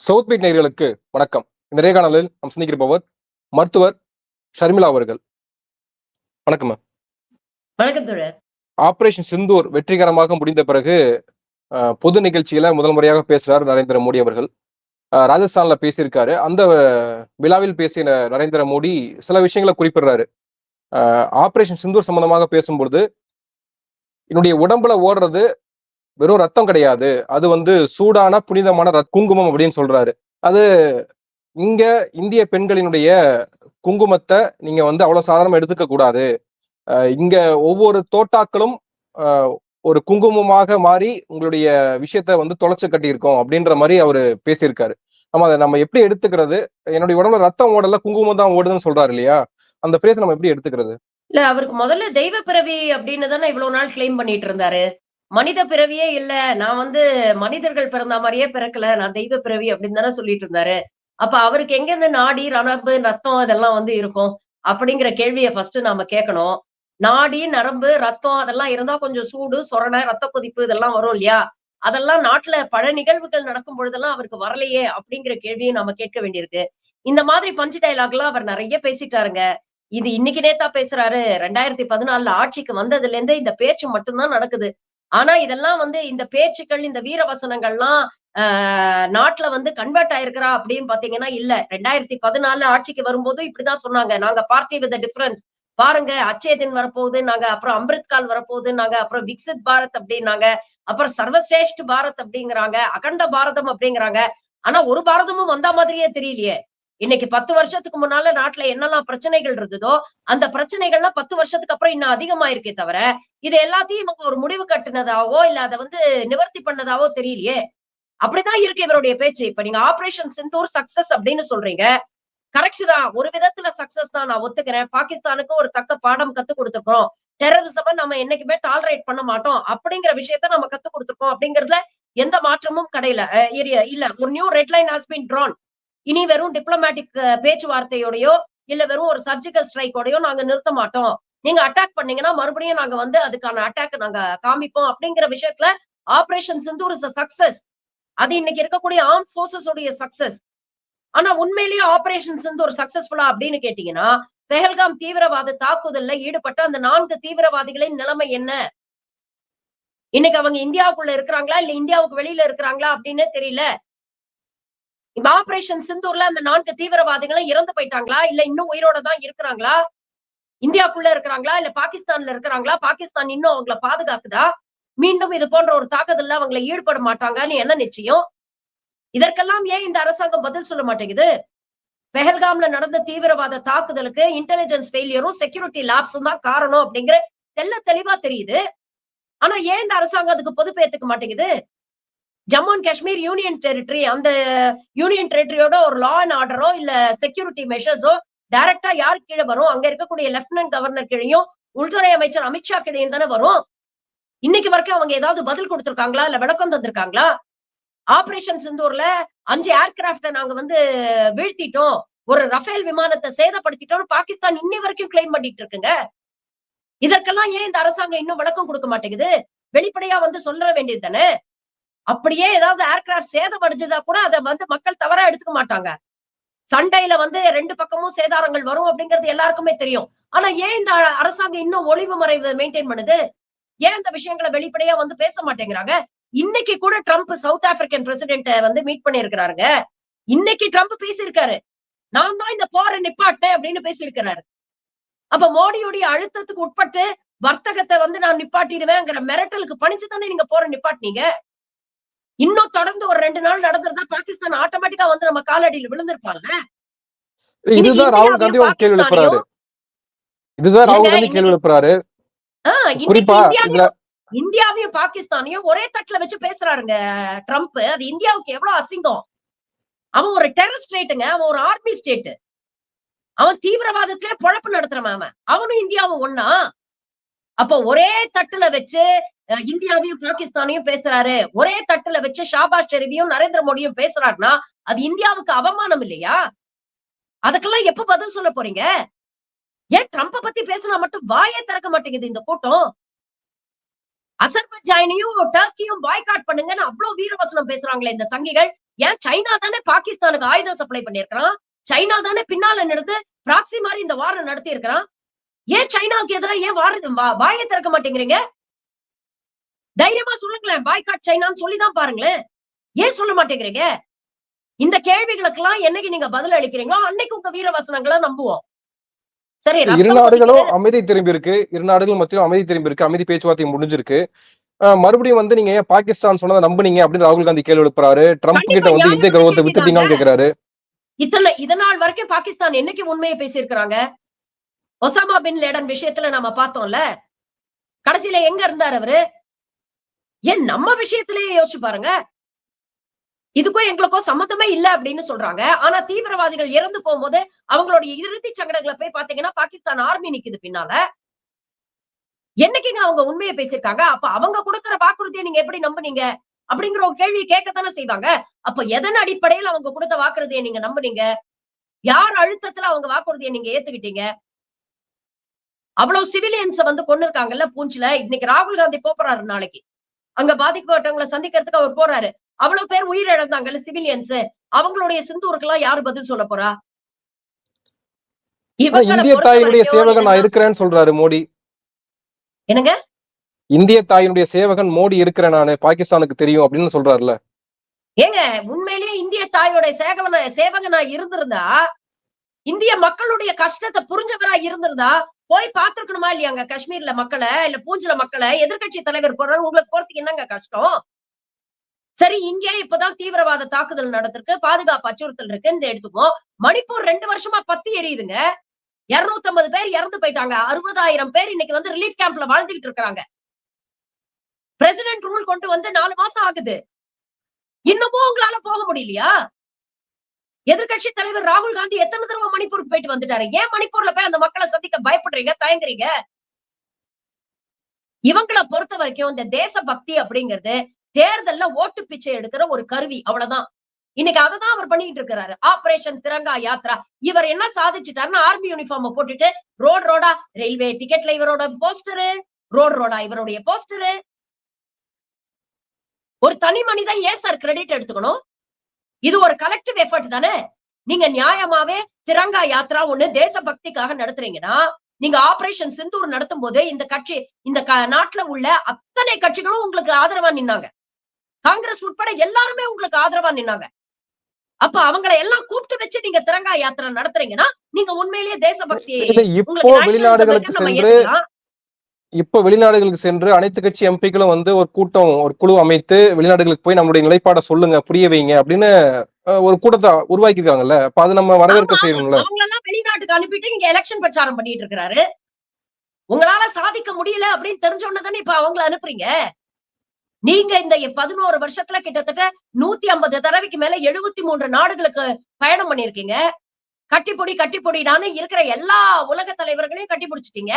South beat நேயர்களுக்கு வணக்கம். இந்த நேர்காணலில் நாம் சிந்திக்கிறப்பவர் மருத்துவர் ஷர்மிளா அவர்கள். வணக்கம் மேம். வணக்கம் தோழர். ஆபரேஷன் சிந்தூர் வெற்றிகரமாக முடிந்த பிறகு பொது நிகழ்ச்சியில முதல் முறையாக பேசுறார் நரேந்திர மோடி அவர்கள். ராஜஸ்தான்ல பேசியிருக்காரு. அந்த விழாவில் பேசிய நரேந்திர மோடி சில விஷயங்களை குறிப்பிடுறாரு. ஆபரேஷன் சிந்தூர் சம்பந்தமாக பேசும்பொழுது என்னுடைய உடம்புல ஓடுறது வெறும் ரத்தம் கிடையாது. அது வந்து சூடான புனிதமான ரத் குங்குமம் அப்படின்னு சொல்றாரு. அது இங்க இந்திய பெண்களினுடைய குங்குமத்தை நீங்க வந்து அவ்வளவு சாதாரணமா எடுத்துக்க கூடாது. இங்க ஒவ்வொரு தோட்டாக்களும் ஒரு குங்குமமாக மாறி உங்களுடைய விஷயத்த வந்து தொலைச்சு கட்டியிருக்கோம் அப்படின்ற மாதிரி அவரு பேசியிருக்காரு. நம்ம அதை நம்ம எப்படி எடுத்துக்கிறது? என்னுடைய உடம்புல ரத்தம் ஓடல குங்குமம் தான் ஓடுதுன்னு சொல்றாரு இல்லையா? அந்த பிரேஸ் நம்ம எப்படி எடுத்துக்கிறது? இல்ல அவருக்கு முதல்ல தெய்வ பிறவி அப்படின்னு தானே இவ்வளவு நாள் கிளைம் பண்ணிட்டு இருந்தாரு? மனித பிறவியே இல்ல. நான் வந்து மனிதர்கள் பிறந்த மாதிரியே பிறக்கல. நான் தெய்வ பிறவி அப்படின்னு தானே சொல்லிட்டு இருந்தாரு. அப்ப அவருக்கு எங்க இருந்து நாடி ரணப்பு ரத்தம் இதெல்லாம் வந்து இருக்கும்? அப்படிங்கிற கேள்வியை ஃபர்ஸ்ட் நாம கேட்கணும். நாடி நரம்பு ரத்தம் அதெல்லாம் இருந்தா கொஞ்சம் சூடு சொரணை ரத்த கொதிப்பு இதெல்லாம் வரும் இல்லையா? அதெல்லாம் நாட்டுல பல நிகழ்வுகள் நடக்கும் பொழுதெல்லாம் அவருக்கு வரலையே அப்படிங்கிற கேள்வியை நாம கேட்க வேண்டியிருக்கு. இந்த மாதிரி பஞ்சு டைலாக் எல்லாம் அவர் நிறைய பேசிட்டாருங்க. இது இன்னைக்கு நேத்தா பேசுறாரு. ரெண்டாயிரத்தி பதினாலுல ஆட்சிக்கு வந்ததுல இருந்தே இந்த பேச்சு மட்டும்தான் நடக்குது. ஆனா இதெல்லாம் வந்து இந்த பேச்சுக்கள் இந்த வீர வசனங்கள்லாம் ஆஹ் நாட்டுல வந்து கன்வெர்ட் ஆயிருக்கிறா அப்படின்னு பாத்தீங்கன்னா இல்ல. ரெண்டாயிரத்தி பதினாலு ஆட்சிக்கு வரும்போது இப்படிதான் சொன்னாங்க. நாங்க பார்ட்டி வித் டிஃபரன்ஸ் பாருங்க அச்சய தின் வரப்போகுது நாங்க அப்புறம் அம்ரித் கால் வரப்போகுது நாங்க அப்புறம் விக்சித் பாரத் அப்படின்னாங்க. அப்புறம் சர்வசிரேஷ்ட பாரத் அப்படிங்கிறாங்க அகண்ட பாரதம் அப்படிங்கிறாங்க. ஆனா ஒரு பாரதமும் வந்த மாதிரியே தெரியலையே. இன்னைக்கு பத்து வருஷத்துக்கு முன்னால நாட்டுல என்னெல்லாம் பிரச்சனைகள் இருந்ததோ அந்த பிரச்சனைகள்லாம் பத்து வருஷத்துக்கு அப்புறம் இன்னும் அதிகமாயிருக்கே தவிர இது எல்லாத்தையும் இவங்க ஒரு முடிவு கட்டுனதாவோ இல்ல அதை வந்து நிவர்த்தி பண்ணதாவோ தெரியலையே. அப்படிதான் இருக்கு இவருடைய பேச்சு. இப்ப நீங்க ஆபரேஷன் சிந்தூர் சக்சஸ் அப்படின்னு சொல்றீங்க. கரெக்ட் தான். ஒரு விதத்துல சக்சஸ் தான் நான் ஒத்துக்கிறேன். பாகிஸ்தானுக்கு ஒரு தக்க பாடம் கத்து கொடுத்துருக்கோம் டெரரிசம நம்ம என்னைக்குமே டாலரேட் பண்ண மாட்டோம். அப்படிங்கிற விஷயத்த நம்ம கத்து கொடுத்துருக்கோம் அப்படிங்கறதுல எந்த மாற்றமும் கிடையில இல்ல. ஒரு new red line has drawn இனி வெறும் டிப்ளமேட்டிக் பேச்சுவார்த்தையோடயோ இல்ல வெறும் ஒரு சர்ஜிக்கல் ஸ்ட்ரைக்கோடயோ நாங்க நிறுத்த மாட்டோம். நீங்க அட்டாக் பண்ணீங்கன்னா மறுபடியும் நாங்க வந்து அதுக்கான அட்டாக் நாங்க காமிப்போம். அப்படிங்கிற விஷயத்துல ஆபரேஷன் சிந்தூர் இஸ் சக்சஸ் அது இன்னைக்கு இருக்கக்கூடிய ஆர்ம் போர்சஸ் உடைய சக்சஸ் ஆனா உண்மையிலேயே ஆபரேஷன் சிந்தூர் சக்சஸ்ஃபுல்லா அப்படின்னு கேட்டீங்கன்னா பெஹல்காம் தீவிரவாத தாக்குதல்ல ஈடுபட்ட அந்த நான்கு தீவிரவாதிகளின் நிலைமை என்ன? இன்னைக்கு அவங்க இந்தியாவுக்குள்ள இருக்கிறாங்களா? இல்ல இந்தியாவுக்கு வெளியில இருக்கிறாங்களா? அப்படின்னே தெரியல. இந்த ஆபரேஷன் சிந்தூர்ல அந்த நான்கு தீவிரவாதிகளும் இறந்து போயிட்டாங்களா? இல்ல இன்னும் உயிரோட தான் இருக்கிறாங்களா? இந்தியாக்குள்ள இருக்கிறாங்களா? இல்ல பாகிஸ்தான்ல இருக்கிறாங்களா? பாகிஸ்தான் இன்னும் அவங்கள பாதுகாக்குதா? மீண்டும் இது போன்ற ஒரு தாக்குதல்ல அவங்கள ஈடுபட மாட்டாங்கன்னு என்ன நிச்சயம்? இதற்கெல்லாம் ஏன் இந்த அரசாங்கம் பதில் சொல்ல மாட்டேங்குது? பெஹல்காம்ல நடந்த தீவிரவாத தாக்குதலுக்கு இன்டெலிஜென்ஸ் ஃபெயிலியரும் செக்யூரிட்டி லேப்ஸும் தான் காரணம் அப்படிங்கிற தெல்ல தெளிவா தெரியுது. ஆனா ஏன் இந்த அரசாங்கம் அதுக்கு பொதுப்பேத்துக்க மாட்டேங்குது? Jammu and Kashmir union territory அந்த யூனியன் டெரிட்டரியோட ஒரு லா அண்ட் ஆர்டரோ இல்ல செக்யூரிட்டி மெஷர்ஸோ டைரக்டா யாரு கீழே வரும்? அங்க இருக்கக்கூடிய லெப்டினன்ட் கவர்னர் கீழையும் உள்துறை அமைச்சர் அமித்ஷா கிடையும் தானே வரும். இன்னைக்கு வரைக்கும் அவங்க ஏதாவது பதில் கொடுத்திருக்காங்களா? இல்ல விளக்கம் தந்திருக்காங்களா? ஆபரேஷன் சிந்தூர்ல அஞ்சு ஏர்கிராப்ட நாங்க வந்து வீழ்த்திட்டோம். ஒரு ரஃபேல் விமானத்தை சேதப்படுத்திட்டோம் பாகிஸ்தான் இன்னை வரைக்கும் கிளைம் பண்ணிட்டு இருக்குங்க. இதற்கெல்லாம் ஏன் இந்த அரசாங்கம் இன்னும் விளக்கம் கொடுக்க மாட்டேங்குது? வெளிப்படையா வந்து சொல்ல வேண்டியது தானே? அப்படியே ஏதாவது ஏர்கிராப்ட் சேதமடைஞ்சதா கூட அதை வந்து மக்கள் தவறா எடுத்துக்க மாட்டாங்க. சண்டையில வந்து ரெண்டு பக்கமும் சேதாரங்கள் வரும் அப்படிங்கிறது எல்லாருக்குமே தெரியும். ஆனா ஏன் இந்த அரசாங்கம் இன்னும் ஒளிவு மறைவு மெயின்டைன் பண்ணுது? ஏன் இந்த விஷயங்களை வெளிப்படையா வந்து பேச மாட்டேங்கிறாங்க? இன்னைக்கு கூட ட்ரம்ப் சவுத் ஆப்பிரிக்கன் பிரசிடென்ட வந்து மீட் பண்ணிருக்கிறாருங்க இன்னைக்கு ட்ரம்ப் பேசியிருக்காரு. நான் தான் இந்த போரை நிப்பாட்டேன் அப்படின்னு பேசியிருக்கிறாரு. அப்ப மோடியுடைய அழுத்தத்துக்கு உட்பட்டு வர்த்தகத்தை வந்து நான் நிப்பாட்டிடுவேங்கிற மிரட்டலுக்கு பணிச்சு தானே நீங்க போற நிப்பாட்டினீங்க? இன்னும் தொடர்ந்து ஒரு ரெண்டு நாள் நடந்திருந்தா பாகிஸ்தான் ஆட்டோமேட்டிக்கா வந்து நம்ம காலடியில விழுந்திருப்பாங்க. இதுதான் ராகுல் காந்தி ஒரு கேள்வி எழுப்புறாரு. இதுதான் ராகுல் காந்தி கேள்வி எழுப்புறாரு. குறிப்பா இந்தியாவையும் இதுல இந்தியாவையும் பாகிஸ்தானையும் ஒரே தட்டுல வச்சு பேசுறாருங்க ட்ரம்ப். அது இந்தியாவுக்கு எவ்வளவு அசிங்கம். அவன் ஒரு டெரர் ஸ்டேட்டுங்க அவன் ஒரு ஆர்மி ஸ்டேட் அவன் தீவிரவாதத்திலே பொழப்பு நடத்துறவன் அவன். அவனும் இந்தியாவும் ஒன்னா அப்ப ஒரே தட்டுல வச்சு இந்தியாவையும் பாகிஸ்தானையும் பேசுறாரு. ஒரே தட்டுல வச்சு ஷாபாஸ் ஷெரீஃபையும் நரேந்திர மோடியும் பேசுறாருன்னா அது இந்தியாவுக்கு அவமானம் இல்லையா? அதுக்கெல்லாம் எப்ப பதில் சொல்ல போறீங்க? ஏன் ட்ரம்ப பத்தி பேசினா மட்டும் வாயே திறக்க மாட்டேங்குது இந்த கூட்டம்? அசர்பைஜானையும் டர்க்கியும் பாய்காட் பண்ணுங்கன்னு அவ்வளவு வீரவசனம் பேசுறாங்களே இந்த சங்கிகள். ஏன் சைனா தானே பாகிஸ்தானுக்கு ஆயுதம் சப்ளை பண்ணிருக்கிறான் சைனா தானே பின்னால நடந்து பிராக்சி மாதிரி இந்த வாரம் நடத்தி இருக்கிறான் ஏன் சைனாவுக்கு எதிராக ஏன் வார வாயை திறக்க மாட்டேங்கிறீங்க? தைரியமா சொல்லுங்களேன். பாய்காட் சைனான்னு சொல்லிதான் பாருங்களேன். ஏன் சொல்ல மாட்டேங்கிறீங்க? இந்த கேள்விகளுக்கெல்லாம் என்னைக்கு நீங்க பதில் அளிக்கிறீங்களோ அன்னைக்கு உங்க வீர வசனங்களை நம்புவோம். சரி இரு நாடுகளும். அமைதி திரும்பி இருக்கு இரு நாடுகள் மத்தியிலும் அமைதி திரும்பி இருக்கு அமைதி பேச்சுவார்த்தை முடிஞ்சிருக்கு. மறுபடியும் வந்து நீங்க ஏன் பாகிஸ்தான் சொன்னதை நம்புனீங்க அப்படின்னு ராகுல் காந்தி கேள்வி எழுப்புறாரு. ட்ரம்ப் கிட்ட வந்து இந்திய கௌரவத்தை. வித்துட்டீங்கன்னு கேக்குறாரு. இத்தனை இதனால் வரைக்கும் பாகிஸ்தான் என்னைக்கு உண்மையை பேசியிருக்கிறாங்க? ஒசாமா பின் லேடன் விஷயத்துல நாம பார்த்தோம்ல. கடைசியில எங்க இருந்தார் அவரு? ஏன் நம்ம விஷயத்திலேயே யோசிச்சு பாருங்க. இதுக்கும் எங்களுக்கும் சம்மந்தமே இல்ல அப்படின்னு சொல்றாங்க. ஆனா தீவிரவாதிகள் இறந்து போகும்போது அவங்களுடைய இறுதி சங்கடங்களை போய் பாத்தீங்கன்னா பாகிஸ்தான் ஆர்மி நிக்குது பின்னால. என்னைக்குங்க அவங்க உண்மையை பேசியிருக்காங்க? அப்ப அவங்க கொடுக்குற வாக்குறுதியை நீங்க எப்படி நம்புனீங்க? அப்படிங்கிற ஒரு கேள்வி கேட்கத்தானே செய்வாங்க. அப்ப எதன் அடிப்படையில் அவங்க கொடுத்த வாக்குறுதியை நீங்க நம்புனீங்க? யார் அழுத்தத்துல அவங்க வாக்குறுதியை நீங்க ஏத்துக்கிட்டீங்க? அவ்வளவு சிவிலியன்ஸ் வந்து கொண்டு இருக்காங்கல்ல பூஞ்சில. இன்னைக்கு ராகுல் காந்தி போறாரு நாளைக்கு. அங்க பாதிக்கப்பட்டவங்களை சந்திக்கிறதுக்கு அவர் போறாரு. அவ்வளவு பேர் உயிரிழந்தாங்கல்ல சிவிலியன்ஸ். அவங்களுடைய சிந்தூருக்கு எல்லாம் யாரு பதில் சொல்ல போறா? இந்திய தாயினுடைய சேவகன் நான் இருக்கிறேன்னு சொல்றாரு மோடி. என்னங்க? இந்திய தாயினுடைய சேவகன் மோடி இருக்கிறேன் நானு பாகிஸ்தானுக்கு தெரியும் அப்படின்னு சொல்றாருல. ஏங்க உண்மையிலேயே இந்திய தாயோட சேகவன சேவகனா இருந்திருந்தா இந்திய மக்களுடைய கஷ்டத்தை புரிஞ்சவரா இருந்திருந்தா போய் பாத்துருக்கணுமா இல்லையாங்க? காஷ்மீர்ல மக்களை இல்ல பூஞ்சில மக்களை எதிர்க்கட்சி தலைவர் போறாரு உங்களுக்கு போறதுக்கு என்னங்க கஷ்டம்? சரி இங்கே இப்பதான் தீவிரவாத தாக்குதல் நடந்திருக்கு பாதுகாப்பு அச்சுறுத்தல் இருக்கு இந்த எடுத்துக்குவோம் மணிப்பூர் ரெண்டு வருஷமா பத்தி எரியுதுங்க. இருநூத்தி ஐம்பது பேர் இறந்து போயிட்டாங்க. அறுபதாயிரம் பேர் இன்னைக்கு வந்து ரிலீஃப் கேம்ப்ல வாழ்ந்துகிட்டு இருக்காங்க பிரசிடென்ட் ரூல் கொண்டு வந்து நாலு மாசம் ஆகுது. இன்னமும் உங்களால போக முடியலையா? எதிர்கட்சி தலைவர் ராகுல் காந்தி எத்தனை தடவை மணிப்பூருக்கு போயிட்டு வந்துட்டாரு? ஏன் மணிப்பூர்ல போய் அந்த மக்களை சந்திக்க பயப்படுறீங்க தயங்குறீங்க? இவங்களை பொறுத்த வரைக்கும் இந்த தேசபக்தி அப்படிங்கிறது தேர்தல்ல ஓட்டு பிச்சை எடுக்கிற ஒரு கருவி அவ்வளவுதான். இன்னைக்கு அததான் அவர் பண்ணிட்டு இருக்கிறாரு. ஆபரேஷன் திரங்கா யாத்ரா. இவர் என்ன சாதிச்சுட்டாருன்னா ஆர்மி யூனிஃபார்ம் போட்டுட்டு ரோடு ரோடா ரயில்வே டிக்கெட்ல இவரோட போஸ்டரு ரோடு ரோடா இவருடைய போஸ்டரு ஒரு தனி மனிதன் ஏன் சார் கிரெடிட் எடுத்துக்கணும்? இது ஒரு கலெக்டிவ் எஃபர்ட் தானே? நீங்க நியாயமாவே திரங்கா யாத்ரா ஒண்ணு தேசபக்திக்காக நடத்துறீங்கன்னா நீங்க ஆபரேஷன் சிந்தூர் நடத்தும் போது இந்த கட்சி இந்த நாட்டுல உள்ள அத்தனை கட்சிகளும் உங்களுக்கு ஆதரவா நின்னாங்க. காங்கிரஸ் உட்பட எல்லாருமே உங்களுக்கு ஆதரவா நின்னாங்க. அப்ப அவங்களை எல்லாம் கூப்பிட்டு வச்சு நீங்க திரங்கா யாத்திரை நடத்துறீங்கன்னா நீங்க உண்மையிலேயே தேசபக்தி இல்ல இப்போ உங்களுக்கு வெளிநாடுகளுக்கு சென்று. இப்போ வெளிநாடுகளுக்கு சென்று அனைத்து கட்சி எம்பிக்களும் வந்து ஒரு கூட்டம் ஒரு குழு அமைத்து வெளிநாடுகளுக்கு போய் நம்மளுடைய நிலைப்பாடை சொல்லுங்க புரிய வைங்க அப்படின்னு ஒரு கூட்டத்தை உருவாக்கியிருக்காங்கல்ல. அப்ப அது நம்ம வரவேற்க செய்யணும்ல. வெளிநாட்டுக்கு அனுப்பிட்டு இங்க எலெக்ஷன் பிரச்சாரம் பண்ணிட்டு இருக்காரு உங்களால சாதிக்க முடியல அப்படின்னு தெரிஞ்ச உடனே தானே இப்ப அவங்கள அனுப்புறீங்க? நீங்க இந்த பதினோரு வருஷத்துல கிட்டத்தட்ட நூத்தி ஐம்பது தடவைக்கு மேல எழுபத்தி மூன்று நாடுகளுக்கு பயணம் பண்ணிருக்கீங்க கட்டிப்பொடி கட்டிப்பொடிடான்னு இருக்கிற எல்லா உலக தலைவர்களையும் கட்டி பிடிச்சிட்டீங்க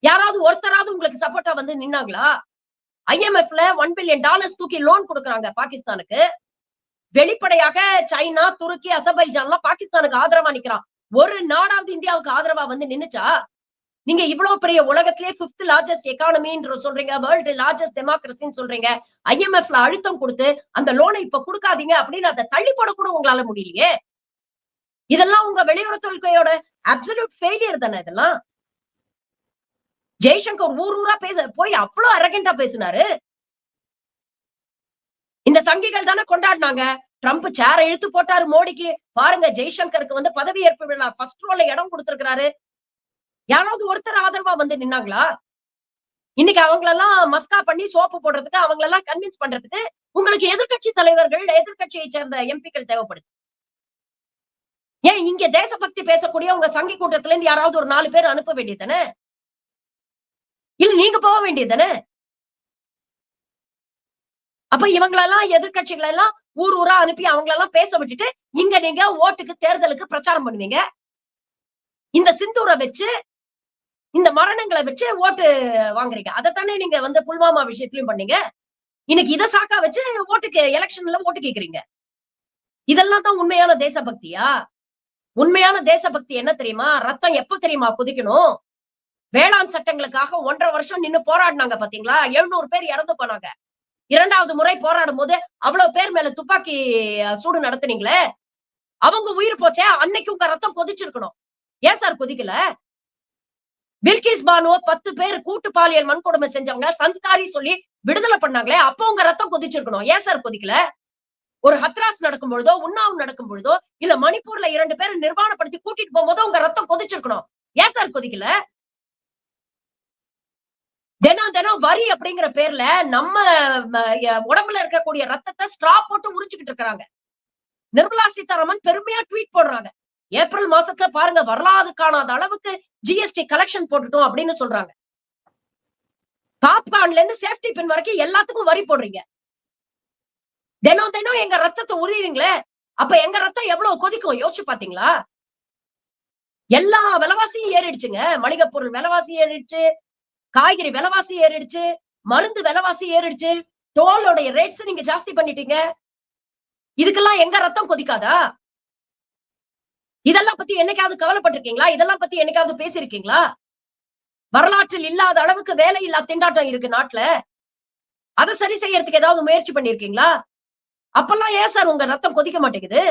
யாராவது ஒருத்தராவது உங்களுக்கு சப்போர்ட்டா வந்து நின்னாங்களா? ஐஎம்எஃப்ல ஒன் பில்லியன் டாலர்ஸ் தூக்கி லோன் கொடுக்குறாங்க பாகிஸ்தானுக்கு. வெளிப்படையாக சைனா துருக்கி அசர்பைஜான்லாம் பாகிஸ்தானுக்கு ஆதரவா நிக்கிறான். ஒரு நாடாவது இந்தியாவுக்கு ஆதரவா வந்து நின்னுச்சா? நீங்க இவ்வளவு பெரிய உலகத்திலே பிப்த் லார்ஜஸ்ட் எக்கானமின்னு சொல்றீங்க வேர்ல்டு லார்ஜஸ்ட் டெமோக்ரஸின்னு சொல்றீங்க. ஐஎம்எஃப்ல அழுத்தம் கொடுத்து அந்த லோனை இப்ப கொடுக்காதீங்க அப்படின்னு அதை தள்ளி போட கூட உங்களால முடியலையே. இதெல்லாம் உங்க வெளியுறவு கொள்கையோட அப்சல்யூட் ஃபெயிலியர் தானே இதெல்லாம்? ஜெய்சங்கர் ஊர் ஊரா பேச போய் அவ்வளவு அரகண்டா பேசினாரு. இந்த சங்கிகள் தானே கொண்டாடினாங்க. ட்ரம்ப் சேர இழுத்து போட்டாரு மோடிக்கு. பாருங்க ஜெய்சங்கருக்கு வந்து பதவி ஏற்பு விழா ஃபர்ஸ்ட் ரோல இடம் கொடுத்திருக்கிறாரு. யாராவது ஒருத்தர் ஆதரவா வந்து நின்னாங்களா? இன்னைக்கு அவங்களெல்லாம் மஸ்கா பண்ணி சோப்பு போடுறதுக்கு அவங்களெல்லாம் கன்வின்ஸ் பண்றதுக்கு உங்களுக்கு எதிர்கட்சி தலைவர்கள் எதிர்க்கட்சியை சேர்ந்த எம்பிக்கள் தேவைப்படுது. ஏன் இங்க தேசபக்தி பேசக்கூடிய உங்க சங்கி கூட்டத்துல இருந்து யாராவது ஒரு நாலு பேர் அனுப்ப வேண்டியதானே இல்ல நீங்க போக வேண்டியதானே அப்ப இவங்களெல்லாம் எதிர்க்கட்சிகளை எல்லாம் ஊர் ஊரா அனுப்பி அவங்களெல்லாம் பேச விட்டுட்டு இங்க நீங்க ஓட்டுக்கு தேர்தலுக்கு பிரச்சாரம் பண்ணுவீங்க. இந்த சிந்தூரை வச்சு இந்த மரணங்களை வச்சு ஓட்டு வாங்குறீங்க. அதைத்தானே நீங்க வந்து புல்வாமா விஷயத்திலயும் பண்ணீங்க. இன்னைக்கு இதை சாக்கா வச்சு ஓட்டுக்கு எலெக்ஷன்ல ஓட்டு கேக்குறீங்க. இதெல்லாம் தான் உண்மையான தேசபக்தியா? உண்மையான தேசபக்தி என்ன தெரியுமா? ரத்தம் எப்ப தெரியுமா குதிக்கணும்? வேளாண் சட்டங்களுக்காக ஒன்றரை வருஷம் நின்னு போராடினாங்க பாத்தீங்களா? எழுநூறு பேர் இறந்து போனாங்க. இரண்டாவது முறை போராடும் போது அவ்வளவு பேர் மேல துப்பாக்கி சூடு நடத்துனீங்களே? அவங்க உயிர் போச்சே அன்னைக்கு உங்க ரத்தம் கொதிச்சிருக்கணும். ஏன் சார் கொதிக்கல? பில்கிஸ் பானுவ பத்து பேர் கூட்டு பாலியல் வன்கொடுமை செஞ்சவங்க சன்ஸ்காரி சொல்லி விடுதலை பண்ணாங்களே அப்போ உங்க ரத்தம் கொதிச்சிருக்கணும். ஏன் சார் கொதிக்கல? ஒரு ஹத்ராஸ் நடக்கும் பொழுதோ உண்ணாவும் நடக்கும் பொழுதோ இல்ல மணிப்பூர்ல இரண்டு பேரும் நிர்வாணப்படுத்தி கூட்டிட்டு போகும்போது உங்க ரத்தம் கொதிச்சிருக்கணும். ஏன் சார் கொதிக்கல? தினம் தினம் வரி அப்படிங்கிற பேர்ல நம்ம உடம்புல இருக்கக்கூடிய ரத்தத்தை ஸ்ட்ரா போட்டு உரிச்சுக்கிட்டு இருக்காங்க நிர்மலா சீதாராமன் பெருமையா ட்வீட் போடுறாங்க. ஏப்ரல் மாசத்துல பாருங்க வரலாறு காணாத அளவுக்கு ஜிஎஸ்டி கலெக்ஷன் போட்டுட்டோம் அப்படின்னு சொல்றாங்க. பாப்கார்ன்ல இருந்து சேஃப்டி பின் வரைக்கும் எல்லாத்துக்கும் வரி போடுறீங்க. தினம் தினம் எங்க ரத்தத்தை உரியுறீங்களே அப்ப எங்க ரத்தம் எவ்வளவு கொதிக்கும் யோசிச்சு பாத்தீங்களா? எல்லா விலைவாசியும் ஏறிடுச்சுங்க. மளிகை பொருள் விலைவாசி ஏறிடுச்சு. காய்கறி விலைவாசி ஏறிடுச்சு மருந்து விலைவாசி ஏறிடுச்சு டோலோடைய ரேட்ஸ் நீங்க ஜாஸ்தி பண்ணிட்டீங்க. இதுக்கெல்லாம் எங்க ரத்தம் கொதிக்காதா? இதெல்லாம் பத்தி என்னைக்காவது கவலைப்பட்டிருக்கீங்களா? இதெல்லாம் பத்தி என்னைக்காவது பேசியிருக்கீங்களா? வரலாற்றில் இல்லாத அளவுக்கு வேலை இல்லா திண்டாட்டம் இருக்கு நாட்டுல. அதை சரி செய்யறதுக்கு ஏதாவது முயற்சி பண்ணிருக்கீங்களா அப்பெல்லாம் ஏன் சார் உங்க ரத்தம் கொதிக்க மாட்டேங்குது?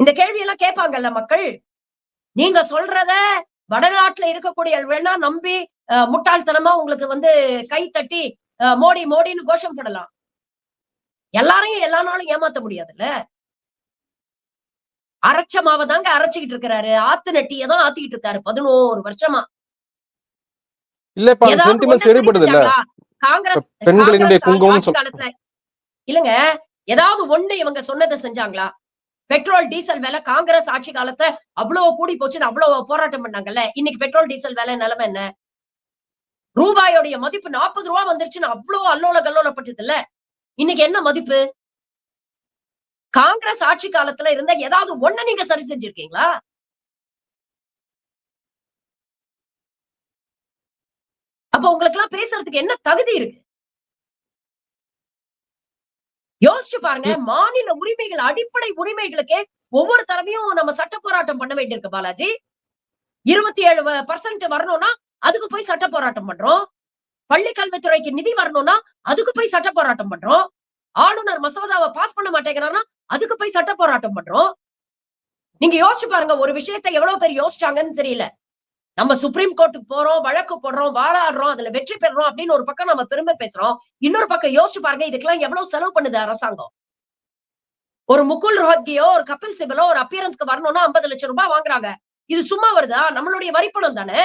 இந்த கேள்வி எல்லாம் கேட்பாங்கல்ல மக்கள். நீங்க சொல்றத வடநாட்டுல இருக்கக்கூடிய வேணா நம்பி அஹ், முட்டாள்தனமா உங்களுக்கு வந்து கை தட்டி மோடி மோடின்னு கோஷம் போடலாம். எல்லாரையும் எல்லா நாளும் ஏமாத்த முடியாதுல்ல? அரைச்ச மாவை தாங்க அரைச்சுக்கிட்டு இருக்கிறாரு. ஆத்து நட்டியை தான் ஆத்திக்கிட்டு இருக்காரு பதினோரு வருஷமா? காங்கிரஸ் இல்லங்க ஏதாவது ஒண்ணு இவங்க சொன்னதை செஞ்சாங்களா? பெட்ரோல் டீசல் விலை காங்கிரஸ் ஆட்சி காலத்தை அவ்வளவு கூடி போச்சுன்னு அவ்வளவு போராட்டம் பண்ணாங்கல்ல? இன்னைக்கு பெட்ரோல் டீசல் விலை நிலைமை என்ன? ரூபாயோடைய மதிப்பு நாற்பது ரூபா வந்துருச்சுன்னு அவ்வளவு அல்லோல கல்லோலப்பட்டது இல்ல இன்னைக்கு என்ன மதிப்பு? காங்கிரஸ் ஆட்சி காலத்துல இருந்த ஏதாவது ஒண்ணு நீங்க சரி செஞ்சிருக்கீங்களா? அப்ப உங்களுக்கு எல்லாம் பேசுறதுக்கு என்ன தகுதி இருக்கு? யோசிச்சு பாருங்க மாநில உரிமைகள் அடிப்படை உரிமைகளுக்கே ஒவ்வொரு தடவையும் நம்ம சட்ட போராட்டம் பண்ண வேண்டியிருக்கு பாலாஜி. இருபத்தி ஏழு பர்சன்ட் வரணும்னா அதுக்கு போய் சட்ட போராட்டம் பண்றோம். பள்ளி கல்வித்துறைக்கு நிதி வரணும்னா அதுக்கு போய் சட்ட போராட்டம் பண்றோம். ஆளுநர் மசோதாவை பாஸ் பண்ண மாட்டேங்கிறான்னா அதுக்கு போய் சட்ட போராட்டம் பண்றோம். நீங்க யோசிச்சு பாருங்க ஒரு விஷயத்தை எவ்வளவு பேர் யோசிச்சாங்கன்னு தெரியல. நம்ம சுப்ரீம் கோர்ட்டுக்கு போறோம் வழக்கு போடுறோம் வாழாடுறோம் அதுல வெற்றி பெறுறோம் அப்படின்னு ஒரு பக்கம் நம்ம பெருமை பேசுறோம். இன்னொரு பக்கம் யோசிச்சு பாருங்க இதுக்கெல்லாம் எவ்வளவு செலவு பண்ணுது அரசாங்கம்? ஒரு முகுல் ரோஹத்கியோ ஒரு கபில் சிபலோ ஒரு அப்பியரன்ஸ்க்கு வரணும்னா ஐம்பது லட்சம் ரூபாய் வாங்குறாங்க. இது சும்மா வருதா? நம்மளுடைய வரிப்பணம் தானே?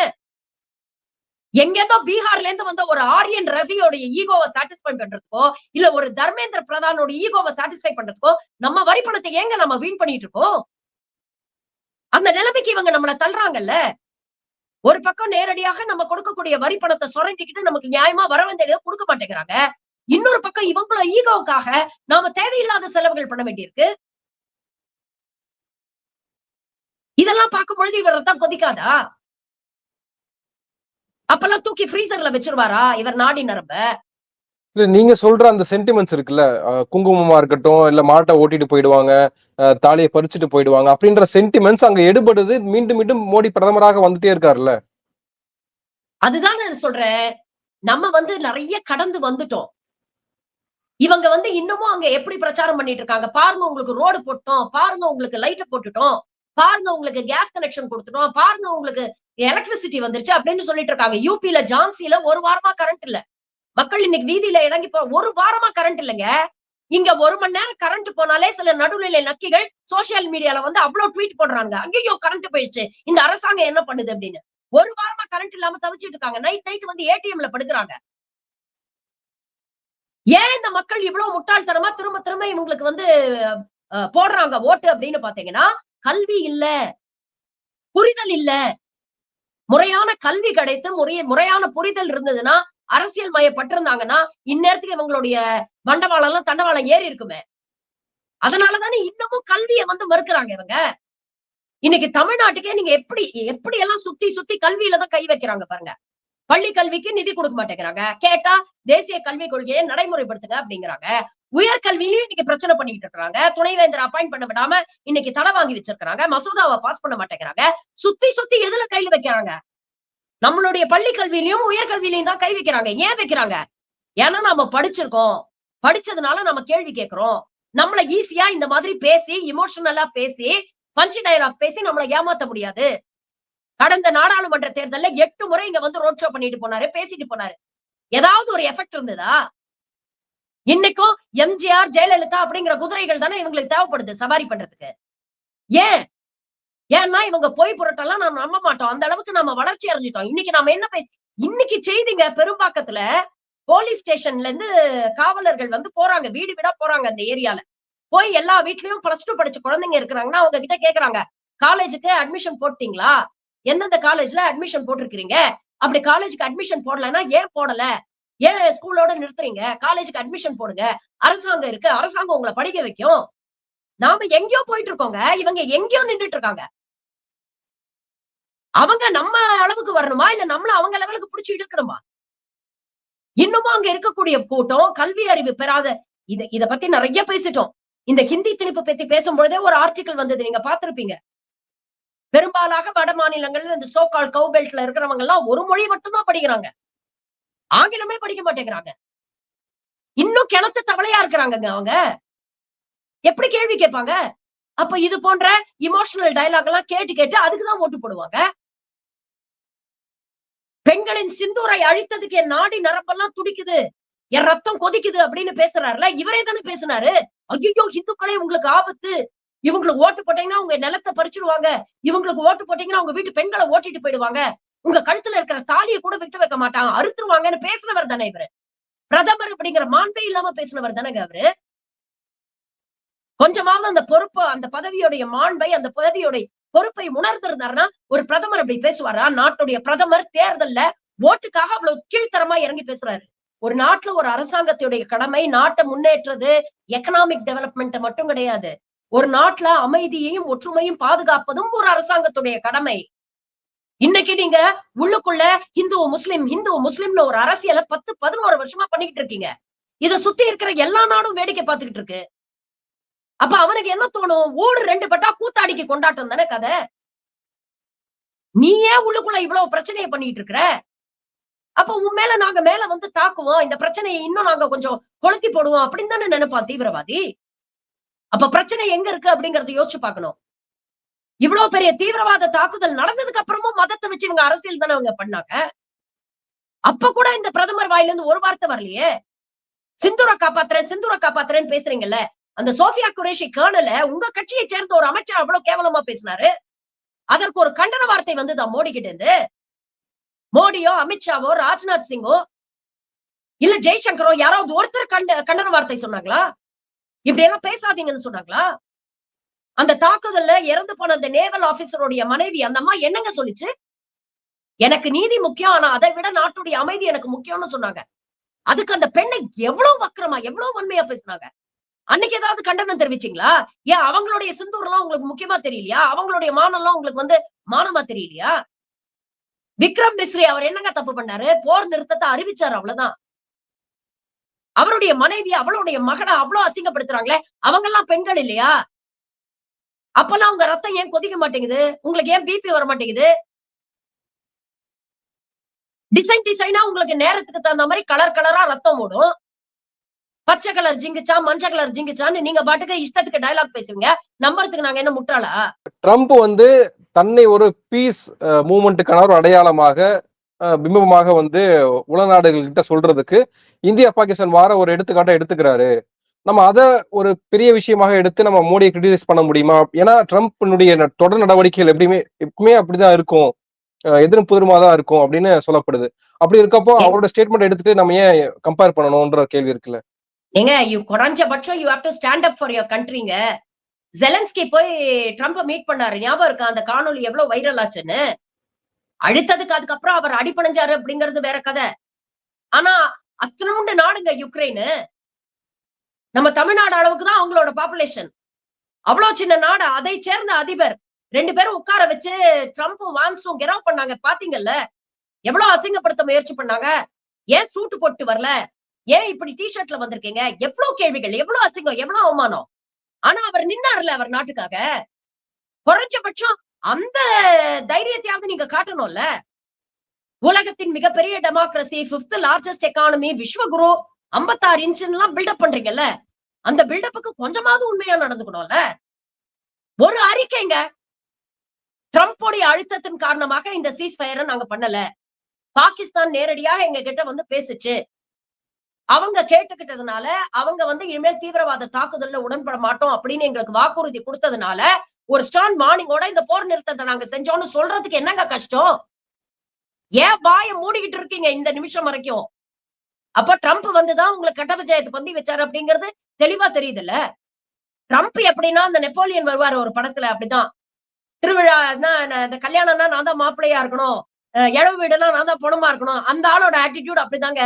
எங்கேருந்தோ பீகார்ல இருந்து வந்த ஒரு ஆரியன் ரவியோடைய ஈகோவை சாட்டிஸ்ஃபை பண்றதுக்கோ இல்ல ஒரு தர்மேந்திர பிரதானோட ஈகோவை சாட்டிஸ்ஃபை பண்றதுக்கோ நம்ம வரிப்பணத்தை ஏங்க நம்ம வீண் பண்ணிட்டு இருக்கோம்? அந்த நிலைமைக்கு இவங்க நம்மளை தள்ளுறாங்கல்ல? ஒரு பக்கம் நேரடியாக நம்ம கொடுக்கக்கூடிய வரி பணத்தை சுரண்டிக்கிட்டு நமக்கு நியாயமா வர வேண்டியதை கொடுக்க மாட்டேங்கிறாங்க. இன்னொரு பக்கம் இவங்கள ஈகோவுக்காக நாம தேவையில்லாத செலவுகள் பண்ண வேண்டியிருக்கு. இதெல்லாம் பார்க்கும் பொழுது இவர் ரத்தம் கொதிக்காதா? அப்பெல்லாம் தூக்கி ஃப்ரீசர்ல வச்சிருவாரா? இவர் நாடி நரம்ப? இல்ல நீங்க சொல்ற அந்த சென்டிமெண்ட்ஸ் இருக்குல்ல குங்குமமா இருக்கட்டும் இல்ல மாட்டை ஓட்டிட்டு போயிடுவாங்க தாலியை பறிச்சுட்டு போயிடுவாங்க அப்படின்ற சென்டிமெண்ட்ஸ் அங்க எடுபடுது மீண்டும் மீண்டும் மோடி பிரதமராக வந்துட்டே இருக்காருல்ல. அதுதான் நான் சொல்றேன். நம்ம வந்து நிறைய கடந்து வந்துட்டோம். இவங்க வந்து இன்னமும் அங்க எப்படி பிரச்சாரம் பண்ணிட்டு இருக்காங்க? பாருங்க உங்களுக்கு ரோடு போட்டோம் பாருங்க உங்களுக்கு லைட் போட்டுட்டோம் பாருங்க உங்களுக்கு கேஸ் கனெக்ஷன் கொடுத்துட்டோம் பாருங்க உங்களுக்கு எலக்ட்ரிசிட்டி வந்துருச்சு அப்படின்னு சொல்லிட்டு இருக்காங்க. யூபில ஜான்சில ஒரு வாரமா கரண்ட் இல்ல. மக்கள் இன்னைக்கு வீதியில இறங்கி போ ஒரு வாரமா கரண்ட் இல்லைங்க. இங்க ஒரு மணி நேரம் கரண்ட் போனாலே சில நடுநிலை நக்கிகள் சோசியல் மீடியால வந்து அவ்வளவு ட்வீட் போடுறாங்க. அங்கேயோ கரண்ட் போயிடுச்சு. இந்த அரசாங்கம் என்ன பண்ணுது அப்படின்னு. ஒரு வாரமா கரண்ட் இல்லாம தவிச்சிட்டு இருக்காங்க. நைட் நைட் வந்து ஏடிஎம்ல படுக்கிறாங்க. ஏன் இந்த மக்கள் இவ்வளவு முட்டாள்தனமா திரும்ப திரும்ப இவங்களுக்கு வந்து அஹ், போடுறாங்க ஓட்டு அப்படின்னு பாத்தீங்கன்னா கல்வி இல்ல. புரிதல் இல்ல. முறையான கல்வி கிடைத்து முறைய முறையான புரிதல் இருந்ததுன்னா அரசியல் மயப்பட்டிருந்தாங்கன்னா இந்நேரத்துக்கு இவங்களுடைய மண்டவாளம் எல்லாம் தண்டவாளம் ஏறி இருக்குமே. அதனாலதானே இன்னமும் கல்வியை வந்து மறுக்கிறாங்க இவங்க. இன்னைக்கு தமிழ்நாட்டுக்கே நீங்க எப்படி எப்படி எல்லாம் சுத்தி சுத்தி கல்வியில தான் கை வைக்கிறாங்க பாருங்க. பள்ளி கல்விக்கு நிதி கொடுக்க மாட்டேங்கிறாங்க. கேட்டா தேசிய கல்விக் கொள்கையை நடைமுறைப்படுத்துங்க அப்படிங்கிறாங்க. உயர்கல்வியிலையும் இன்னைக்கு பிரச்சனை பண்ணிட்டு இருக்காங்க துணைவேந்தர் அப்பாயிண்ட் பண்ண விடாம இன்னைக்கு தடை வாங்கி வச்சிருக்கிறாங்க. மசோதாவை பாஸ் பண்ண மாட்டேங்கிறாங்க. சுத்தி சுத்தி எதுல கையில வைக்கிறாங்க? நம்மளுடைய பள்ளி கல்வியிலையும் உயர்கல்வியிலையும் தான் கை வைக்கிறாங்க. ஏன் வைக்கிறாங்க? ஏன்னா நாம படிச்சிருக்கோம். படிச்சதுனால நம்ம கேள்வி கேட்கிறோம். நம்மள ஈஸியா இந்த மாதிரி பேசி இமோஷனலா பேசி பஞ்சு டயலாக் பேசி நம்மள ஏமாத்த முடியாது. கடந்த நாடாளுமன்ற தேர்தல்ல எட்டு முறை இங்க வந்து ரோட் ஷோ பண்ணிட்டு போனாரு பேசிட்டு போனாரு. ஏதாவது ஒரு எஃபெக்ட் இருந்ததா? இன்னைக்கும் எம்ஜிஆர் ஜெயலலிதா அப்படிங்கிற குதிரைகள் தானே இவங்களுக்கு தேவைப்படுது சவாரி பண்றதுக்கு. ஏன்? ஏன்னா இவங்க பொய் புரட்டெல்லாம் நம்ம நம்ப மாட்டோம். அந்த அளவுக்கு நம்ம வளர்ச்சி அடைஞ்சிட்டோம். இன்னைக்கு நாம என்ன பேச இன்னைக்கு செய்திங்க பெரும்பாக்கத்துல போலீஸ் ஸ்டேஷன்ல இருந்து காவலர்கள் வந்து போறாங்க. வீடு வீடா போறாங்க அந்த ஏரியால. போய் எல்லா வீட்லயும் பிளஸ் டூ படிச்ச குழந்தைங்க இருக்கிறாங்கன்னா அவங்க கிட்ட கேக்குறாங்க. காலேஜுக்கு அட்மிஷன் போட்டீங்களா? எந்தெந்த காலேஜ்ல அட்மிஷன் போட்டிருக்கீங்க அப்படி காலேஜுக்கு அட்மிஷன் போடலன்னா ஏன் போடல? ஏன் ஸ்கூலோட நிறுத்துறீங்க? காலேஜுக்கு அட்மிஷன் போடுங்க. அரசாங்கம் இருக்கு. அரசாங்கம் உங்களை படிக்க வைக்கும். நாம எங்கேயோ போயிட்டு இருக்கோங்க. இவங்க எங்கேயோ நின்றுட்டு இருக்காங்க. அவங்க நம்ம அளவுக்கு வரணுமா? இல்ல நம்மள அவங்க லெவலுக்கு பிடிச்சி இழுக்கணுமா இன்னமும் அங்க இருக்கக்கூடிய கூட்டம் கல்வி அறிவு பெறாத இத இத பத்தி நிறைய பேசிட்டோம். இந்த ஹிந்தி திணிப்பு பத்தி பேசும்பொழுதே ஒரு ஆர்டிக்கல் வந்தது நீங்க பாத்திருப்பீங்க பெரும்பாலாக வட மாநிலங்கள்ல இந்த சோகால் கவு பெல்ட்ல இருக்கிறவங்க எல்லாம் ஒரு மொழி மட்டும்தான் படிக்கிறாங்க. ஆங்கிலமே படிக்க மாட்டேங்கிறாங்க. இன்னும் கிணத்து தவளையா இருக்கிறாங்க அவங்க. எப்படி கேள்வி கேட்பாங்க? அப்ப இது போன்ற இமோஷனல் டயலாக் எல்லாம் கேட்டு கேட்டு அதுக்குதான் ஓட்டு போடுவாங்க. பெண்களின் சிந்தூரை அழித்ததுக்கு என் நாடி நரம்பெல்லாம் துடிக்குது. என் ரத்தம் கொதிக்குது அப்படின்னு பேசுறாருல இவரே தானே பேசினாரு? ஐயோ இந்துக்களே உங்களுக்கு ஆபத்து. இவங்களுக்கு ஓட்டு போட்டீங்கன்னா உங்க நிலத்தை பறிச்சிருவாங்க. இவங்களுக்கு ஓட்டு போட்டீங்கன்னா உங்க வீட்டு பெண்களை ஓட்டிட்டு போயிடுவாங்க. உங்க கழுத்துல இருக்கிற தாலியை கூட விட்டு வைக்க மாட்டாங்க. அறுத்துருவாங்கன்னு பேசினவர் தானே இவரு. பிரதமர் அப்படிங்கிற மாண்பே இல்லாம பேசினவர் தானேங்க அவரு. கொஞ்சமாவது அந்த பொறுப்பு அந்த பதவியுடைய மாண்பை அந்த பதவியுடைய பொறுப்பை உணர்ந்திருந்தாருன்னா ஒரு பிரதமர் அப்படி பேசுவாரா? நாட்டுடைய பிரதமர் தேர்தல்ல ஓட்டுக்காக அவ்வளவு கீழ்த்தரமா இறங்கி பேசுறாரு. ஒரு நாட்டுல ஒரு அரசாங்கத்துடைய கடமை நாட்டை முன்னேற்றது எக்கனாமிக் டெவலப்மெண்ட் மட்டும் கிடையாது. ஒரு நாட்டுல அமைதியையும் ஒற்றுமையும் பாதுகாப்பதும் ஒரு அரசாங்கத்துடைய கடமை. இன்னைக்கு நீங்க உள்ளுக்குள்ள இந்து முஸ்லிம் இந்து முஸ்லிம்னு ஒரு அரசியலை பத்து பதினோரு வருஷமா பண்ணிக்கிட்டு இருக்கீங்க. இத சுத்தி இருக்கிற எல்லா நாடும் வேடிக்கை பார்த்துக்கிட்டு இருக்கு. அப்ப அவனுக்கு என்ன தோணும்? ஓடு ரெண்டு பட்டா கூத்தாடிக்கு கொண்டாட்டம் தானே கதை? நீ ஏன் உள்ளுக்குள்ள இவ்வளவு பிரச்சனையை பண்ணிட்டு இருக்கிற? அப்ப உன் மேல நாங்க மேல வந்து தாக்குவோம். இந்த பிரச்சனையை இன்னும் நாங்க கொஞ்சம் கொளுத்தி போடுவோம் அப்படின்னு தானே நினைப்பான் தீவிரவாதி? அப்ப பிரச்சனை எங்க இருக்கு அப்படிங்கறத யோசிச்சு பார்க்கணும். இவ்வளவு பெரிய தீவிரவாத தாக்குதல் நடந்ததுக்கு அப்புறமும் மதத்தை வச்சு இவங்க அரசியல் தானே அவங்க பண்ணாங்க? அப்ப கூட இந்த பிரதமர் வாயில இருந்து ஒரு வார்த்தை வரலையே? சிந்துரை காப்பாத்துறேன் சிந்துரை காப்பாத்துறேன்னு பேசுறீங்கல்ல? அந்த சோபியா குரேஷி கேர்னல உங்க கட்சியை சேர்ந்த ஒரு அமைச்சர் அவ்வளவு கேவலமா பேசினாரு? அதற்கு ஒரு கண்டன வார்த்தை வந்துதான் மோடி கிட்ட இருந்து? மோடியோ அமித்ஷாவோ ராஜ்நாத் சிங்கோ இல்ல ஜெய்சங்கரோ யாராவது ஒருத்தர் கண்ட கண்டன வார்த்தை சொன்னாங்களா? இப்படி எல்லாம் பேசாதீங்கன்னு சொன்னாங்களா? அந்த தாக்குதல்ல இறந்து போன அந்த நேவல் ஆபீசருடைய மனைவி அந்த அம்மா என்னங்க சொல்லிச்சு? எனக்கு நீதி முக்கியம் ஆனா அதை விட நாட்டுடைய அமைதி எனக்கு முக்கியம்னு சொன்னாங்க. அதுக்கு அந்த பெண்ணை எவ்வளவு வக்கரமா எவ்வளவு வன்மையா பேசினாங்க? அன்னைக்கு ஏதாவது கண்டனம் தெரிவிச்சீங்களா? ஏன் அவங்களுடைய சிந்தூர் எல்லாம் உங்களுக்கு முக்கியமா தெரியலையா? அவங்களுடைய மானம் எல்லாம் உங்களுக்கு வந்து மானமா தெரியலையா? விக்ரம் மிஸ்ரி அவர் என்னங்க தப்பு பண்ணாரு? போர் நிறுத்தத்தை அறிவிச்சாரு அவ்வளவுதான். அவருடைய மனைவி அவளுடைய மகனை அவ்வளவு அசிங்கப்படுத்துறாங்களே அவங்க எல்லாம் பெண்கள் இல்லையா? அப்பெல்லாம் உங்க ரத்தம் ஏன் கொதிக்க மாட்டேங்குது? உங்களுக்கு ஏன் பிபி வர மாட்டேங்குது? டிசைன் டிசைனா உங்களுக்கு நேரத்துக்கு தகுந்த மாதிரி கலர் கலரா ரத்தம் ஓடும். பச்சை கலர் ஜிங்கிச்சா மஞ்சள் கலர் ஜிங்கிச்சான்னு நீங்க பாட்டுக்கு இஷ்டத்துக்கு டயலாக் பேசுவீங்க. நம்புறதுக்கு நாங்க என்ன முட்டாளா? ட்ரம்ப் வந்து தன்னை ஒரு பீஸ் மூமெண்ட்டுக்கான ஒரு அடையாளமாக பிம்பமாக வந்து உலக நாடுகள் கிட்ட சொல்றதுக்கு இந்தியா பாகிஸ்தான் வார ஒரு எடுத்துக்காட்டை எடுத்துக்கிறாரு. நம்ம அதை ஒரு பெரிய விஷயமாக எடுத்து நம்ம மோடியை கிரிட்டிசைஸ் பண்ண முடியுமா? ஏன்னா ட்ரம்ப்னுடைய தொடர் நடவடிக்கைகள் எப்படியுமே எப்பவுமே அப்படிதான் இருக்கும். எதிரும் புதிருமா தான் இருக்கும் அப்படின்னு சொல்லப்படுது. அப்படி இருக்கப்போ அவரோட ஸ்டேட்மெண்ட் எடுத்துட்டு நம்ம ஏன் கம்பேர் பண்ணணும்ன்ற கேள்வி இருக்குல்ல. ஏங்க யூ குறைஞ்சபட்சம் you have to stand up for your கண்ட்ரிங்க Zelensky போய் ட்ரம்ப மீட் பண்ணாரு. ஞாபகம் இருக்கா? அந்த காணொளி எவ்வளவு வைரல் ஆச்சுன்னு? அழித்ததுக்கு அதுக்கப்புறம் அவர் அடிபணிஞ்சாரு அப்படிங்கிறது வேற கதை. ஆனா அத்தனோண்டு நாடுங்க யுக்ரைனு. நம்ம தமிழ்நாடு அளவுக்கு தான் அவங்களோட பாப்புலேஷன் அவ்வளவு சின்ன நாடு அதை சேர்ந்த அதிபர். ரெண்டு பேரும் உட்கார வச்சு ட்ரம்ப்பும் வான்ஸும் கெரவ் பண்ணாங்க. பாத்தீங்கல்ல? எவ்வளவு அசிங்கப்படுத்த முயற்சி பண்ணாங்க? ஏன் சூட்டு போட்டு வரல? ஏன் இப்படி டி ஷர்ட்ல வந்திருக்கீங்க? எவ்வளவு கேள்விகள் எவ்வளவு அசிங்கம் எவ்வளவு அவமானம்? ஆனா அவர் நின்னார்ல அவர் நாட்டுக்காக? குறைஞ்சபட்சம் அந்த தைரியத்தையாவது நீங்க காட்டணும்ல? உலகத்தின் மிகப்பெரிய டெமோக்ரஸி பிப்த் லார்ஜஸ்ட் எக்கானமி விஸ்வகுரு 56 எல்லாம் பில்டப் பண்றீங்கல்ல? அந்த பில்டப்புக்கு கொஞ்சமாவது உண்மையா நடந்துக்கணும்ல? ஒரு அறிக்கைங்க. ட்ரம்போடைய அழுத்தத்தின் காரணமாக இந்த சீஸ் ஃபயரை நாங்க பண்ணல. பாகிஸ்தான் நேரடியாக எங்க கிட்ட வந்து பேசுச்சு. அவங்க கேட்டுக்கிட்டதுனால அவங்க வந்து இனிமேல் தீவிரவாத தாக்குதல்ல உடன்பட மாட்டோம் அப்படின்னு எங்களுக்கு வாக்குறுதி கொடுத்ததுனால ஒரு ஸ்டான் மார்னிங்கோட இந்த போர் நிறுத்தத்தை நாங்க செஞ்சோம்னு சொல்றதுக்கு என்னங்க கஷ்டம்? ஏன் வாய மூடிக்கிட்டு இருக்கீங்க இந்த நிமிஷம் வரைக்கும்? அப்ப ட்ரம்ப் வந்துதான் உங்களுக்கு கட்ட பஞ்சாயத்து பந்தி வச்சாரு அப்படிங்கிறது தெளிவா தெரியுதுல்ல? ட்ரம்ப் எப்படின்னா அந்த நெப்போலியன் வருவார் ஒரு படத்துல அப்படிதான். திருவிழா இந்த கல்யாணம்னா நான் தான் மாப்பிள்ளையா இருக்கணும். அஹ் இழவு வீடுனா நான் தான் பொணமா இருக்கணும். அந்த ஆளோட ஆட்டிடியூட் அப்படிதாங்க.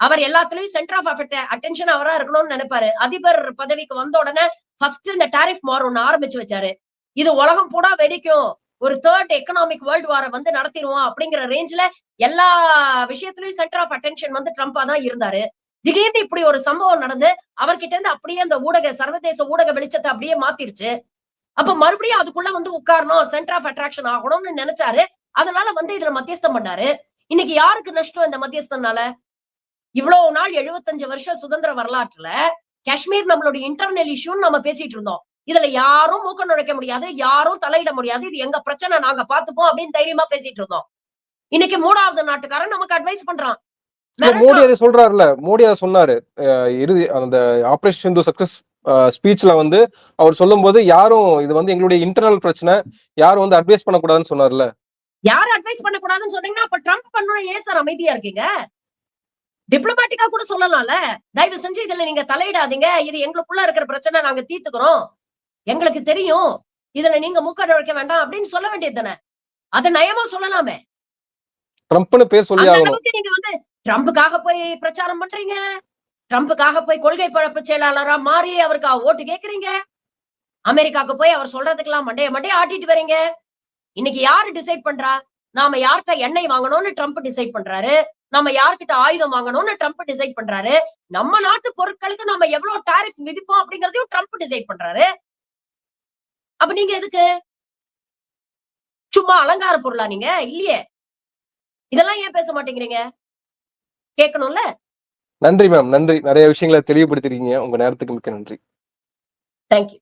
அவர் எல்லாத்துலயும் சென்டர் ஆஃப் அட்டென்ஷன் அவரா இருக்கணும்னு நினைப்பாரு. அதிபர் பதவிக்கு வந்த உடனே ஃபர்ஸ்ட் இந்த டாரிஃப் மார் ஒண்ணு ஆரம்பிச்சு வச்சாரு. இது உலகம் பூரா வெடிக்கும். ஒரு தேர்ட் எக்கனாமிக் வேர்ல்டு வார வந்து நடத்திடுவோம் அப்படிங்கிற ரேஞ்ச்ல எல்லா விஷயத்திலயும் சென்டர் ஆஃப் அட்டென்ஷன் வந்து ட்ரம்ப்பா தான் இருந்தாரு. திடீர்னு இப்படி ஒரு சம்பவம் நடந்து அவர்கிட்ட இருந்து அப்படியே அந்த ஊடக சர்வதேச ஊடக வெளிச்சத்தை அப்படியே மாத்திருச்சு. அப்ப மறுபடியும் அதுக்குள்ள வந்து உட்காரணும் சென்டர் ஆஃப் அட்ராக்ஷன் ஆகணும்னு நினைச்சாரு. அதனால வந்து இதுல மத்தியஸ்தம் பண்ணாரு. இன்னைக்கு யாருக்கு நஷ்டம் இந்த மத்தியஸ்தனால இவ்வளவு நாள் 75 வருஷம் சுதந்திர வரலாற்றுல காஷ்மீர் நம்மளுடைய இன்டர்னல் இஷ்யூன்னு நம்ம பேசிட்டு இருந்தோம். இதுல யாரும் மூக்க நுழைக்க முடியாது யாரும் தலையிட முடியாது. இது எங்க பிரச்சனை நாங்க பாத்துப்போம் அப்படின்னு தைரியமா பேசிட்டு இருந்தோம். இன்னைக்கு மூணாவது நாட்டுக்காரன் நமக்கு அட்வைஸ் பண்றான். மோடி அதை சொல்றாருல்ல மோடி அதை சொன்னாரு. இறுதி அந்த ஆபரேஷன் சிந்து சக்சஸ் ஸ்பீச்ல வந்து அவர் சொல்லும்போது யாரும் இது வந்து எங்களுடைய இன்டர்னல் பிரச்சனை யாரும் வந்து அட்வைஸ் பண்ணக்கூடாதுன்னு சொன்னார்ல யார் அட்வைஸ் பண்ணக்கூடாதுன்னு சொன்னீங்கன்னா அப்ப ட்ரம்ப் பண்ணணும் ஏன் சார் அமைதியா இருக்கீங்க? டிப்ளமேட்டிக்கா கூட சொல்லலாம்ல. தயவு செஞ்சு இதுல நீங்க தலையிடாதீங்க. இது எங்களுக்குள்ள இருக்கிற பிரச்சனை நாங்க தீர்த்துக்கிறோம். எங்களுக்கு தெரியும். இதுல நீங்க மூக்க நுழைக்க வேண்டாம் அப்படின்னு சொல்ல வேண்டியது தானே. அதை நயமா சொல்லலாமே. ட்ரம்ப்னு பேர் சொல்லி ஆகணும். நீங்க வந்து ட்ரம்புக்காக போய் பிரச்சாரம் பண்றீங்க? ட்ரம்புக்காக போய் கொள்கை பரப்பு செயலாளரா மாறி அவருக்கு ஓட்டு கேக்குறீங்க? அமெரிக்காக்கு போய் அவர் சொல்றதுக்கெல்லாம் மண்டைய மண்டைய ஆட்டிட்டு வரீங்க இன்னைக்கு யாரு டிசைட் பண்றா? நாம யார்கிட்ட எண்ணெய் வாங்கணும்னு ட்ரம்ப் டிசைட் பண்றாரு? நம்ம யார்கிட்ட ஆயுதம் வாங்கணும்னு ட்ரம்ப் டிசைட் பண்றாரு? நம்ம நாட்டு பொருட்களுக்கு நம்ம எவ்வளவு டாரிஃப் விதிப்போம் அப்படிங்கறதையும் ட்ரம்ப் டிசைட் பண்றாரு. அப்ப நீங்க எதுக்கு? சும்மா அலங்கார பொருளா நீங்க? இல்லையே. இதெல்லாம் ஏன் பேச மாட்டேங்கிறீங்க? கேட்கணும்ல? நன்றி மேம் நன்றி. நிறைய விஷயங்களை தெளிவுபடுத்திருக்கீங்க. உங்க நேரத்துக்கு மிக்க நன்றி. தேங்க்யூ